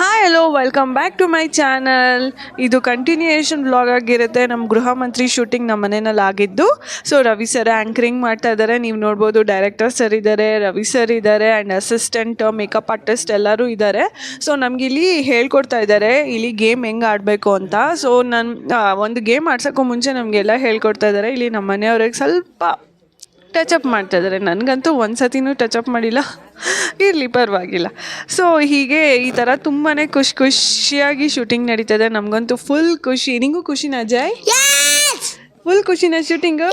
Hi hello welcome back to my channel ಇದು continuation blog ಆಗಿರುತ್ತೆ. ನಮ್ಮ ಗೃಹ ಮಂತ್ರಿ ಶೂಟಿಂಗ್ ನಮ್ಮ ಮನೆಯಲ್ಲಿ ಆಗಿದ್ದು. ಸೊ ರವಿ ಸರ್ ಆ್ಯಂಕರಿಂಗ್ ಮಾಡ್ತಾ ಇದ್ದಾರೆ. ನೀವು ನೋಡ್ಬೋದು ಡೈರೆಕ್ಟರ್ ಸರ್ ಇದ್ದಾರೆ, ರವಿ ಸರ್ ಇದ್ದಾರೆ ಆ್ಯಂಡ್ ಅಸಿಸ್ಟೆಂಟ್ ಮೇಕಪ್ ಆರ್ಟಿಸ್ಟ್ ಎಲ್ಲರೂ ಇದ್ದಾರೆ. ಸೊ ನಮಗಿಲ್ಲಿ ಹೇಳ್ಕೊಡ್ತಾ ಇದ್ದಾರೆ. ಇಲ್ಲಿ ಗೇಮ್ ಹೆಂಗೆ ಆಡಬೇಕು ಅಂತ. ಸೊ ನನ್ನ ಒಂದು ಗೇಮ್ ಆಡ್ಸೋಕ್ಕೂ ಮುಂಚೆ ನಮಗೆಲ್ಲ ಹೇಳ್ಕೊಡ್ತಾ ಇದ್ದಾರೆ. ಇಲ್ಲಿ ನಮ್ಮ ಮನೆಯವ್ರಿಗೆ ಸ್ವಲ್ಪ ಟಚಪ್ ಮಾಡ್ತಾ ಇದ್ದಾರೆ. ನನಗಂತೂ ಒಂದು ಸತಿನೂ ಅಪ್ ಮಾಡಿಲ್ಲ. ಇರಲಿ ಪರವಾಗಿಲ್ಲ. ಸೊ ಹೀಗೆ ಈ ಥರ ತುಂಬಾ ಖುಷಿ ಖುಷಿಯಾಗಿ ಶೂಟಿಂಗ್ ನಡೀತದೆ ನಮಗಂತೂ ಫುಲ್ ಖುಷಿ. ನಿಂಗೂ ಖುಷಿನ Ajay? Full ಖುಷಿನ shooting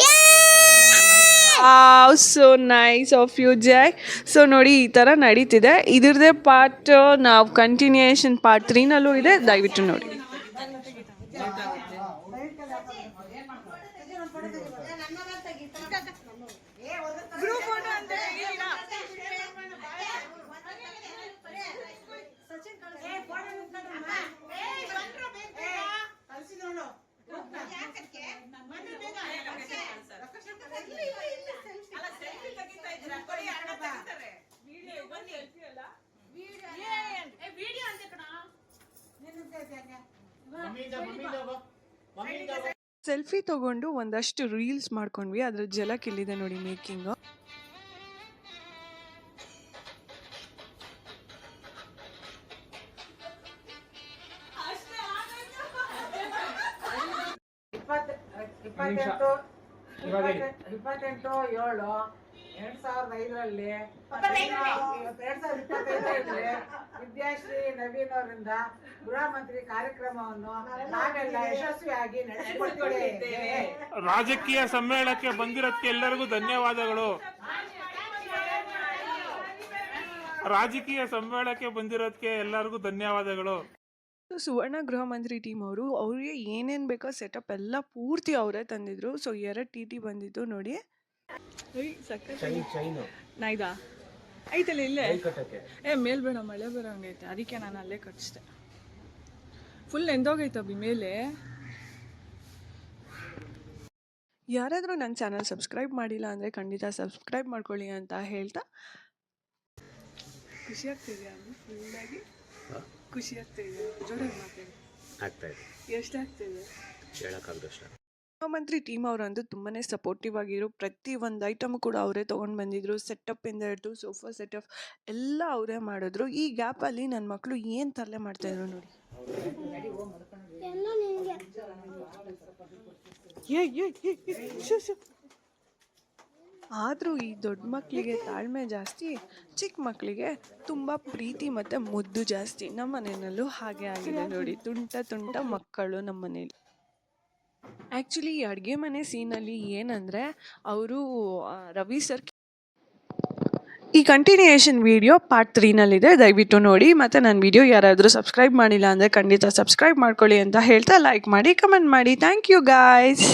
so nice of you Jay so ನೋಡಿ ಈ ಥರ ನಡೀತಿದೆ. ಇದ್ರದ್ದೇ ಪಾರ್ಟ್ ನಾವು ಕಂಟಿನ್ಯೂಯೇಷನ್ ಪಾರ್ಟ್ ತ್ರೀನಲ್ಲೂ ಇದೆ. ದಯವಿಟ್ಟು ನೋಡಿ. ವಿಡಿಯೋ ಅಂತ ಕಣ ಮಮ್ಮಿಯಿಂದ ಮಮ್ಮಿಯಿಂದ ಮಮ್ಮಿಯಿಂದ ಸೆಲ್ಫಿ ತಗೊಂಡು ಒಂದಷ್ಟು ರೀಲ್ಸ್ ಮಾಡ್ಕೊಂಡ್ವಿ. ಅದ್ರ ಜಲಕ್ ಇಲ್ಲಿದೆ ನೋಡಿ ಮೇಕಿಂಗ್. ಇಪ್ಪತ್ತ ಇಪ್ಪತ್ತೆಂಟು ಇಪ್ಪತ್ತೆಂಟು ಇಪ್ಪತ್ತೆಂಟು ಏಳು. ಎರಡ್ ಸಾವಿರದ ಐದರಲ್ಲಿ ಎರಡ್ ಸಾವಿರದ ಇಪ್ಪತ್ತೈದರಲ್ಲಿ ವಿದ್ಯಾಶ್ರೀ ನವೀನ್ ಅವರಿಂದ ಗೃಹ ಮಂತ್ರಿ ಕಾರ್ಯಕ್ರಮವನ್ನು ನಾವೆಲ್ಲ ಯಶಸ್ವಿಯಾಗಿ ನಡೆಸಿಕೊಟ್ಟಿದ್ದೇವೆ. ರಾಜಕೀಯ ಸಮ್ಮೇಳನಕ್ಕೆ ಬಂದಿರೋದಕ್ಕೆ ಎಲ್ಲರಿಗೂ ಧನ್ಯವಾದಗಳು. ರಾಜಕೀಯ ಸಮ್ಮೇಳನಕ್ಕೆ ಬಂದಿರೋದಕ್ಕೆ ಎಲ್ಲರಿಗೂ ಧನ್ಯವಾದಗಳು. ಸೊ ಸುವರ್ಣ ಗೃಹ ಮಂತ್ರಿ ಟೀಮ್ ಅವರು ಅವ್ರಿಗೆ ಏನೇನು ಬೇಕೋ ಸೆಟಪ್ ಎಲ್ಲ ಪೂರ್ತಿ ಅವರೇ ತಂದಿದ್ರು. ಸೊ ಎರಡು ಟಿ ಟಿ ಬಂದಿದ್ದು ನೋಡಿ. ನಾಯ್ದಾ? ಐತಲ್ಲ ಇಲ್ಲೇ? ಏ ಮೇಲ್ ಬೇಡ ಮಳೆ ಬರೋಂಗೈತೆ ಅದಕ್ಕೆ ನಾನು ಅಲ್ಲೇ ಕಟ್ಸ್ದೆ. ಫುಲ್ ಎಂದೋಗೈತೆ ಅಭಿ ಮೇಲೆ. ಯಾರಾದರೂ ನನ್ನ ಚಾನಲ್ ಸಬ್ಸ್ಕ್ರೈಬ್ ಮಾಡಿಲ್ಲ ಅಂದರೆ ಖಂಡಿತ ಸಬ್ಸ್ಕ್ರೈಬ್ ಮಾಡ್ಕೊಳ್ಳಿ ಅಂತ ಹೇಳ್ತಾ. ಖುಷಿ ಆಗ್ತಿದೆ ಅಭಿ? ಫುಲ್ಲಾಗಿ ಖುಷಿ ಆಗ್ತಿದೆ ಜೋರಾಗಿ ಮಾತಾಡಿ. ಆಗ್ತಾ ಇದೆ. ಎಷ್ಟು ಆಗ್ತಿದೆ ಹೇಳೋಕ್ಕಾಗದಷ್ಟು. ಮುಖ್ಯಮಂತ್ರಿ ಟೀಮ್ ಅವರಂತೂ ತುಂಬಾನೇ ಸಪೋರ್ಟಿವ್ ಆಗಿರು ಪ್ರತಿ ಒಂದು ಐಟಮ್ ಕೂಡ ಅವರೇ ತೊಗೊಂಡು ಬಂದಿದ್ರು. ಸೆಟಪ್ ಇಂದ ಹಿಡಿದು ಸೋಫಾ ಸೆಟಪ್ ಎಲ್ಲ ಅವರೇ ಮಾಡಿದ್ರು. ಈ ಗ್ಯಾಪಲ್ಲಿ ನನ್ನ ಮಕ್ಕಳು ಏನು ತರಲೆ ಮಾಡ್ತಾಯಿದ್ರು ನೋಡಿ. ಆದರೂ ಈ ದೊಡ್ಡ ಮಕ್ಕಳಿಗೆ ತಾಳ್ಮೆ ಜಾಸ್ತಿ ಚಿಕ್ಕ ಮಕ್ಕಳಿಗೆ ತುಂಬ ಪ್ರೀತಿ ಮತ್ತು ಮುದ್ದು ಜಾಸ್ತಿ. ನಮ್ಮ ಮನೆಯಲ್ಲೂ ಹಾಗೆ ಆಗಿದೆ ನೋಡಿ. ತುಂಟ ತುಂಟ ಮಕ್ಕಳು ನಮ್ಮ ಮನೇಲಿ. ಆ್ಯಕ್ಚುಲಿ ಅಡುಗೆ ಮನೆ ಸೀನಲ್ಲಿ ಏನಂದರೆ, ಅವರು ರವಿ ಸರ್ ಈ ಕಂಟಿನ್ಯೂಯೇಷನ್ ವಿಡಿಯೋ ಪಾರ್ಟ್ ತ್ರೀನಲ್ಲಿದೆ ದಯವಿಟ್ಟು ನೋಡಿ. ಮತ್ತು ನನ್ನ ವಿಡಿಯೋ ಯಾರಾದರೂ ಸಬ್ಸ್ಕ್ರೈಬ್ ಮಾಡಿಲ್ಲ ಅಂದರೆ ಖಂಡಿತ ಸಬ್ಸ್ಕ್ರೈಬ್ ಮಾಡ್ಕೊಳ್ಳಿ ಅಂತ ಹೇಳ್ತಾ ಲೈಕ್ ಮಾಡಿ ಕಮೆಂಟ್ ಮಾಡಿ. Thank you guys